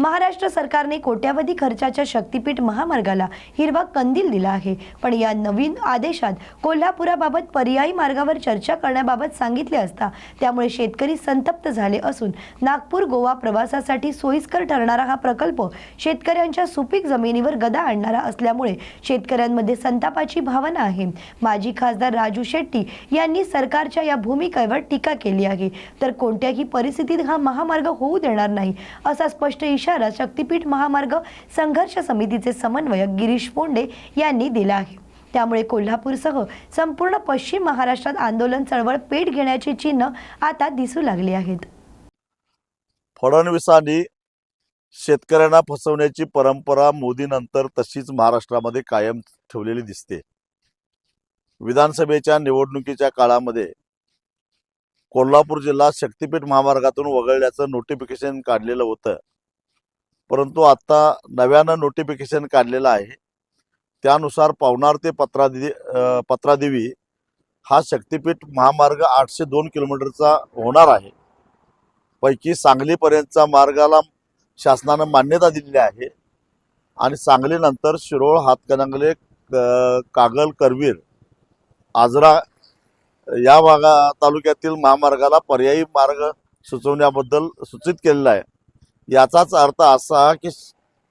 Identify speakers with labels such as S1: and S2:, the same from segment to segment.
S1: महाराष्ट्र सरकारने कोट्यावधी खर्चाच्या शक्तीपीठ महामार्गाला हिरवा कंदील दिला आहे. पण या नवीन आदेशात कोल्हापुराबाबत पर्यायी मार्गावर चर्चा करण्याबाबत सांगितले असता त्यामुळे शेतकरी संतप्त झाले असून नागपूर गोवा प्रवासासाठी सोयीस्कर ठरणारा हा प्रकल्प शेतकऱ्यांच्या सुपीक जमिनीवर गदा आणणारा असल्यामुळे शेतकऱ्यांमध्ये संतापाची भावना आहे. माजी खासदार राजू शेट्टी यांनी सरकारच्या या भूमिकेवर टीका केली आहे. तर कोणत्याही परिस्थितीत हा महामार्ग होऊ देणार नाही असा स्पष्ट इशारा शक्तीपीठ महामार्ग संघर्ष समितीचे समन्वयक गिरीश पोंडे यांनी दिला आहे. त्यामुळे कोल्हापूरसह संपूर्ण पश्चिम महाराष्ट्रात आंदोलन चळवळ पेट घेण्याची चिन्ह आता दिसू लागली आहेत.
S2: फडणवीसांनी शेतकऱ्यांना फसवण्याची परंपरा मोदीनंतर तशीच महाराष्ट्रामध्ये कायम ठेवलेली दिसते. विधानसभेच्या निवडणुकीच्या काळामध्ये कोल्हापूर जिल्हा शक्तीपीठ महामार्गातून वगळल्याचं नोटिफिकेशन काढलेलं होतं. परंतु आता नव्यानं नोटिफिकेशन काढलेलं आहे. त्यानुसार पवनार ते पत्रादि पत्रादेवी हा शक्तीपीठ महामार्ग आठशे दोन किलोमीटरचा होणार आहे. पैकी सांगलीपर्यंतचा मार्गाला शासनानं मान्यता दिलेली आहे. आणि सांगलीनंतर शिरोळ हातकणंगले क- कागल करवीर आजरा या भागा तालुक्यातील महामार्गाला पर्यायी मार्ग सुचवण्याबद्दल सूचित केलेला आहे. याचाच अर्थ असा की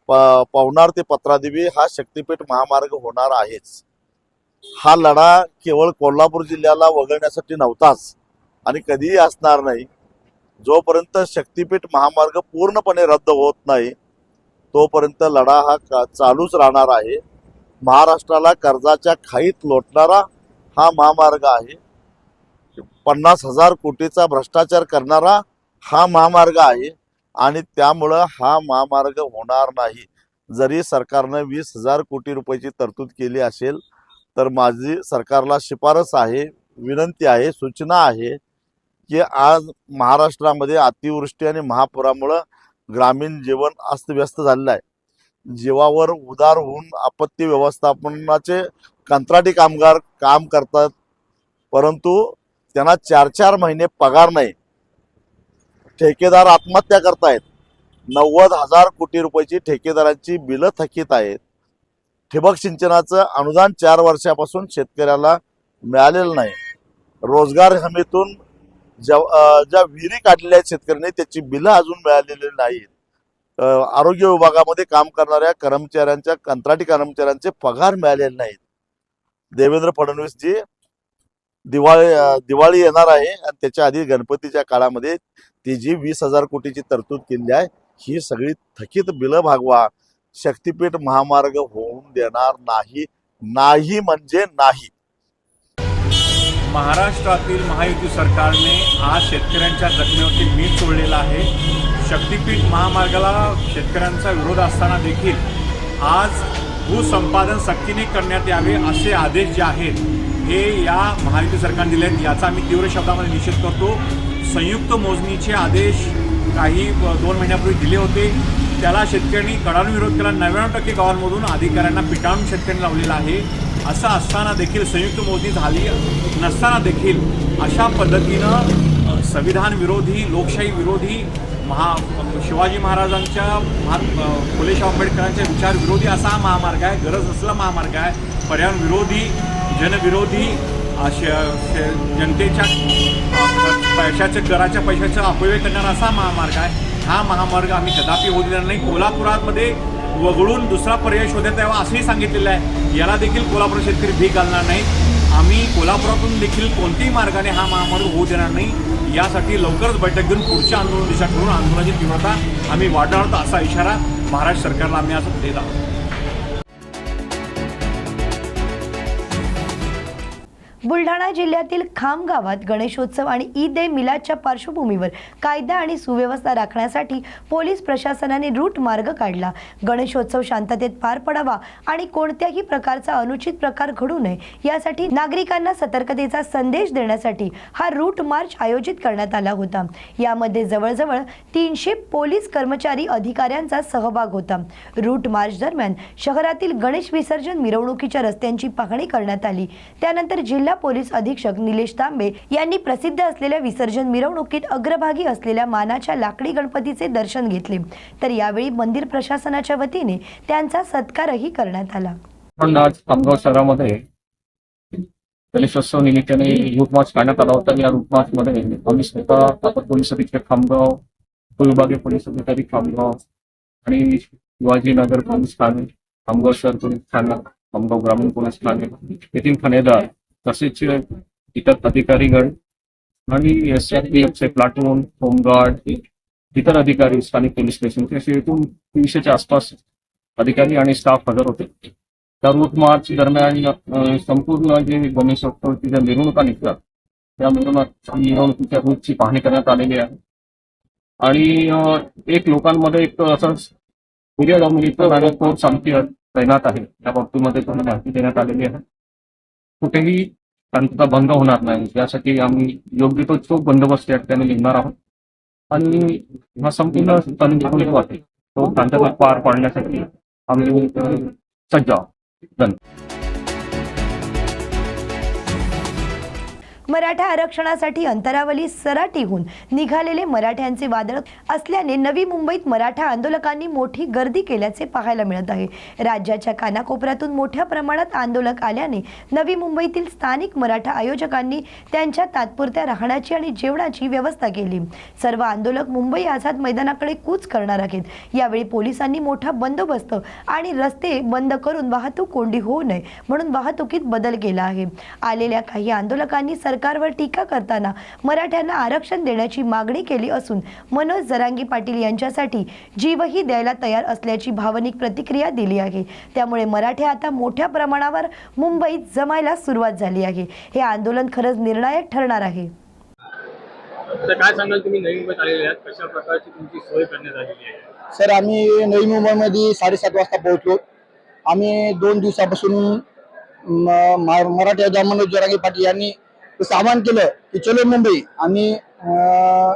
S2: प- पवनार ते पत्रादेवी हा शक्तीपीठ महामार्ग होणार आहेच. हा लढा केवळ कोल्हापूर जिल्ह्याला वगळण्यासाठी नव्हताच आणि कधीही असणार नाही. जोपर्यंत शक्तीपीठ महामार्ग पूर्णपणे रद्द होत नाही तोपर्यंत लढा हा चालूच राहणार आहे. महाराष्ट्राला कर्जाच्या खाईत लोटणारा हा महामार्ग आहे. पन्नास हजार कोटीचा भ्रष्टाचार करणारा हा महामार्ग आहे. आणि त्यामुळं हा महामार्ग होणार नाही. जरी सरकारनं वीस हजार कोटी रुपयाची तरतूद केली असेल तर माझी सरकारला शिफारस आहे विनंती आहे सूचना आहे की आज महाराष्ट्रामध्ये अतिवृष्टी आणि महापुरामुळं ग्रामीण जीवन अस्तव्यस्त झालेलं आहे. जीवावर उदार होऊन आपत्ती व्यवस्थापनाचे कंत्राटी कामगार काम करतात परंतु त्यांना चार चार महिने पगार नाही. ठेकेदार आत्महत्या करतायत. नव्वद हजार कोटी रुपयाची ठेकेदारांची बिलं थकीत आहेत. ठिबक सिंचनाचं अनुदान चार वर्षापासून शेतकऱ्याला मिळालेलं नाही. रोजगार हमीतून ज्या ज्या विहिरी काढलेल्या आहेत शेतकऱ्यांनी त्याची बिलं अजून मिळालेली नाहीत. आरोग्य विभागामध्ये काम करणाऱ्या कर्मचाऱ्यांच्या कंत्राटी कर्मचाऱ्यांचे पगार मिळालेले नाहीत. देवेंद्र फडणवीसजी दिवाळी दिवाळी येणार आहे आणि त्याच्या आधी गणपतीच्या काळामध्ये ती जी वीस हजार कोटीची तरतूद केली आहे ही सगळी थकीत बिलं भागवा. शक्तीपीठ महामार्ग होऊन देणार नाही नाही म्हणजे नाही.
S3: महाराष्ट्रातील महायुती सरकारने आज शेतकऱ्यांच्या जखमेवरती मीठ सोडलेलं आहे. शक्तीपीठ महामार्गाला शेतकऱ्यांचा विरोध असताना देखील आज भूसंपादन सक्तीने करण्यात यावे असे आदेश जे आहेत हे या महायुती सरकारने दिले आहेत याचा आम्ही तीव्र शब्दामध्ये निषेध करतो. संयुक्त मोजणीचे आदेश काही दोन महिन्यापूर्वी दिले होते. त्याला शेतकऱ्यांनी कडाडून विरोध केला. नव्याण्णव टक्के गावांमधून अधिकाऱ्यांना पिटाळून शेतकऱ्यांनी लावलेला आहे. असं असताना देखील संयुक्त मोजणी झाली नसताना देखील अशा पद्धतीनं संविधान विरोधी लोकशाही विरोधी महा शिवाजी महाराजांच्या महा फुले शाह आंबेडकरांच्या विचार विरोधी असा हा महामार्ग आहे गरज असला महामार्ग आहे. पर्यावरण विरोधी जनविरोधी जनतेच्या पैशाच्या कराच्या पैशाचा अपव्यय करणारा असा महामार्ग आहे. हा महामार्ग आम्ही कदापि होऊ देणार नाही. कोल्हापुरामध्ये वगळून दुसरा पर्याय शोधण्यात यावा असंही सांगितलेलं आहे. याला देखील कोल्हापूर शेतकरी भीक घालणार नाही आम्ही कोल्हापुरातून देखील कोणत्याही मार्गाने हा महामार्ग होऊ देणार नाही. यासाठी लवकरच बैठक घेऊन पुढच्या आंदोलन दिशा ठरवून आंदोलनाची तीव्रता आम्ही वाढवणार असा इशारा महाराष्ट्र सरकारला आम्ही आज देत आहोत.
S1: बुलढाणा जिल्ह्यातील खाम गावात गणेशोत्सव आणि ईद ए मिलादच्या पार्श्वभूमीवर कायदा आणि सुव्यवस्था राखण्यासाठी पोलीस प्रशासनाने रूट मार्ग काढला. गणेशोत्सव शांततेत पार पडावा आणि कोणत्याही प्रकारचा अनुचित प्रकार घडू नये यासाठी नागरिकांना सतर्कतेचा संदेश देण्यासाठी हा रूट मार्च आयोजित करण्यात आला होता. यामध्ये जवळजवळ तीनशे पोलीस कर्मचारी अधिकाऱ्यांचा सहभाग होता. रूट मार्च दरम्यान शहरातील गणेश विसर्जन मिरवणुकीच्या रस्त्यांची पाहणी करण्यात आली. त्यानंतर जिल्हा पोलीस अधीक्षक निलेश तांबे यांनी प्रसिद्ध असलेल्या विसर्जन मिरवणुकीत अग्रभागी असलेल्या मानाच्या लाकडी गणपतीचे दर्शन घेतले. तर यावेळी मंदिर प्रशासनाच्या वतीने त्यांचा सत्कारही करण्यात आला.
S4: आज खामगाव शहरामध्ये गणेशोत्सव निमित्ताने रूट मार्च काढण्यात आला होता. या रूटमार्च मध्ये आम्ही स्वतः आपण पोलीस अधीक्षक खामगाव उपविभागीय पोलीस अधिकारी खामगाव आणि शिवाजीनगर पोलीस ठाणे खामगाव शहर पोलीस ठाणे खामगाव ग्रामीण पोलीस ठाणे येथील ठाणेदार तसेच इतर अधिकारीगण आणि एस आर पी एफचे प्लाटून होमगार्ड इतर अधिकारी स्थानिक पोलीस स्टेशनचे असे एकूण तीनशेच्या आसपास अधिकारी आणि स्टाफ हजर होते. त्या रूट मार्च दरम्यान संपूर्ण जे गणेशोत्सवची ज्या मिरवणुका निघतात त्या मिरवणुका मिरवणुकीच्या रूटची पाहणी करण्यात आलेली आहे. आणि एक लोकांमध्ये एक असं पिरियड जाऊन आणि फोर्स आमची तैनात आहे त्या बाबतीमध्ये तुम्हाला माहिती देण्यात आलेली आहे. कुठेही शांतता भंग होणार नाही. यासाठी आम्ही योग्य तो चोख बंदोबस्त या ठिकाणी लिहिणार आहोत. आणि हा संपूर्ण तंत्र आहे. तो शांतता पार पाडण्यासाठी आम्ही सज्ज आहोत.
S1: मराठा आरक्षणासाठी अंतरावली सराटीहून निघालेले मराठ्यांचे वादळ असल्याने नवी मुंबईत मराठा आंदोलकांनी मोठी गर्दी केल्याचे पाहायला मिळत आहे. राज्याच्या कानाकोपऱ्यातून मोठ्या प्रमाणात आंदोलक आल्याने नवी मुंबईतील स्थानिक मराठा आयोजकांनी त्यांच्या तात्पुरत्या राहण्याची आणि जेवणाची व्यवस्था केली. सर्व आंदोलक मुंबई आझाद मैदानाकडे कूच करणार आहेत. यावेळी पोलिसांनी मोठा बंदोबस्त आणि रस्ते बंद करून वाहतूक कोंडी होऊ नये म्हणून वाहतुकीत बदल केला आहे. आलेल्या काही आंदोलकांनी सरकारवर टीका करताना मराठ्यांना आरक्षण देण्याची मागणी केली असून मनोज जरांगी पाटील यांच्यासाठी जीवही द्यायला तयार असल्याची भावनिक प्रतिक्रिया दिली आहे. त्यामुळे मराठे आता मोठ्या प्रमाणावर मुंबईत जमायला सुरुवात झाली आहे. हे आंदोलन खरंच निर्णायक ठरणार आहे.
S5: काय सांगाल तुम्ही? नवी मुंबईत आलेले आहात. कशा प्रकारची तुमची सोय करण्यात आलेली आहे?
S6: सर आम्ही नवी मुंबईमध्ये साडेसात वाजता पोहोचलो. आम्ही दोन दिवसापासून मराठी मनोज जरांगे पाटील यांनी असं आवाहन केलं की चलो मुंबई आम्ही अं,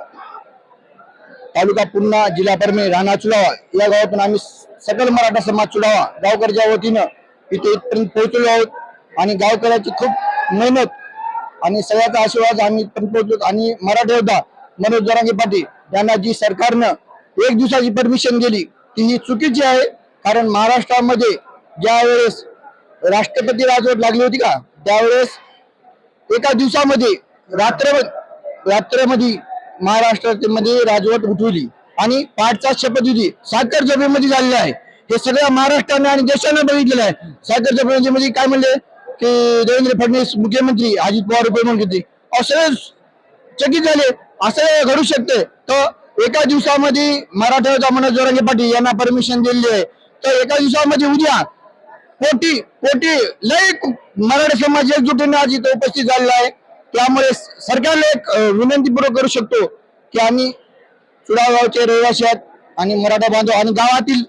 S6: तालुका पुन्हा जिल्हा परमे राणा चुडावा या गावातून आम्ही सकल मराठा समाज चुडावा गावकरच्या वतीनं इथे इथपर्यंत पोहोचलो आहोत आणि गावकऱ्याची खूप मेहनत आणि सगळ्याचा आशीर्वाद आम्ही पण पोहोचलो आणि मराठा योद्धा मनोज जरांगे पाटील यांना जी सरकारनं एक दिवसाची परमिशन दिली ती ही चुकीची आहे. कारण महाराष्ट्रामध्ये ज्या वेळेस राष्ट्रपती राजवट लागली होती का त्यावेळेस एका दिवसामध्ये रात्र रात्रमध्ये महाराष्ट्रामध्ये राजवट उठवली आणि पाठचा शपथविधी साखर जबेमध्ये झालेला आहे. हे सगळ्या महाराष्ट्राने आणि देशाने बघितलेलं आहे. साखर जबेमध्ये काय म्हणले? की देवेंद्र फडणवीस मुख्यमंत्री अजित पवार उपमुख्यमंत्री. असे चकित झाले. असं घडू शकते. तर एका दिवसामध्ये मराठा मनोज जोरंगे पाटील यांना परमिशन दिलेली आहे. तर एका दिवसामध्ये उद्या कोटी कोटी लय मराठा समाज एकजुटीने आज इथं उपस्थित झालेला आहे. त्यामुळे सरकारला एक विनंतीपूर्वक करू शकतो की आम्ही चुडागावचे रहिवासी आहेत आणि मराठा बांधव आणि गावातील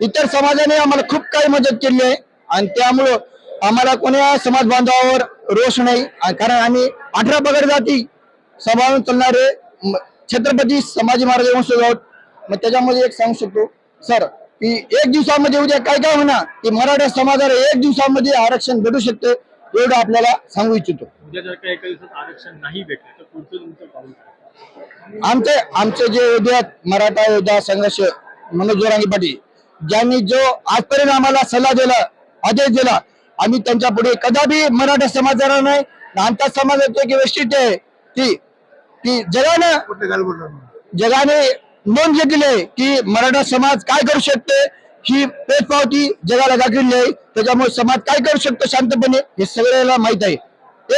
S6: इतर समाजाने आम्हाला खूप काही मदत केली आहे. आणि त्यामुळं आम्हाला कोण्या समाज बांधवावर रोष नाही. आणि कारण आम्ही अठरा पगड जाती सांभाळून चालणारे म- छत्रपती संभाजी महाराज वंशज आहोत. मग त्याच्यामध्ये एक सांगू शकतो. सर की एक दिवसामध्ये उद्या काय काय होणार? की मराठा समाजाला एक दिवसामध्ये आरक्षण भेटू शकते एवढं आपल्याला सांगू इच्छितो.
S5: उद्या जर का एका दिवसात आरक्षण नाही भेटलं तर पुढचं तुमचं पाऊल काय?
S6: आमचे आमचे जे योद्धे मराठा योद्धा संघर्ष मनोज जोरांगी पाटील ज्यांनी जो आजपर्यंत आम्हाला सल्ला दिला आदेश दिला आम्ही त्यांच्या पुढे कदापि मराठा समाजाला नाही. आमच्या समाजाची एक वैशिष्ट्य आहे की की जगानं जगाने नोंद घेतली आहे की मराठा समाज काय करू शकते? ही पेचपावती जगाला दाखवली आहे. त्याच्यामुळे समाज काय करू शकतो शांतपणे हे सगळ्याला माहीत आहे.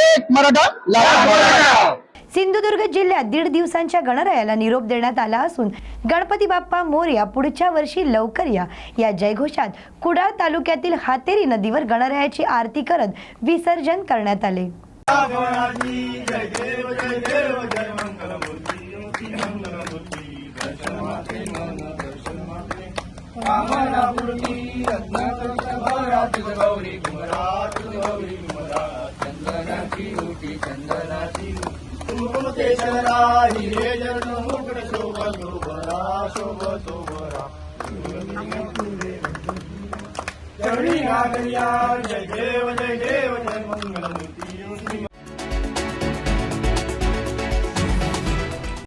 S6: एक मराठा लाख मराठा.
S1: सिंधुदुर्ग जिल्ह्यात दीड दिवसांच्या गणरायाला निरोप देण्यात आला असून गणपती बाप्पा मोरया पुढच्या वर्षी लवकर या. या जयघोषात कुडाळ तालुक्यातील हातेरी नदीवर गणरायाची आरती करत विसर्जन करण्यात आले.
S7: चरणी नागरिया जय देव जय देव जय मंगल मूर्ती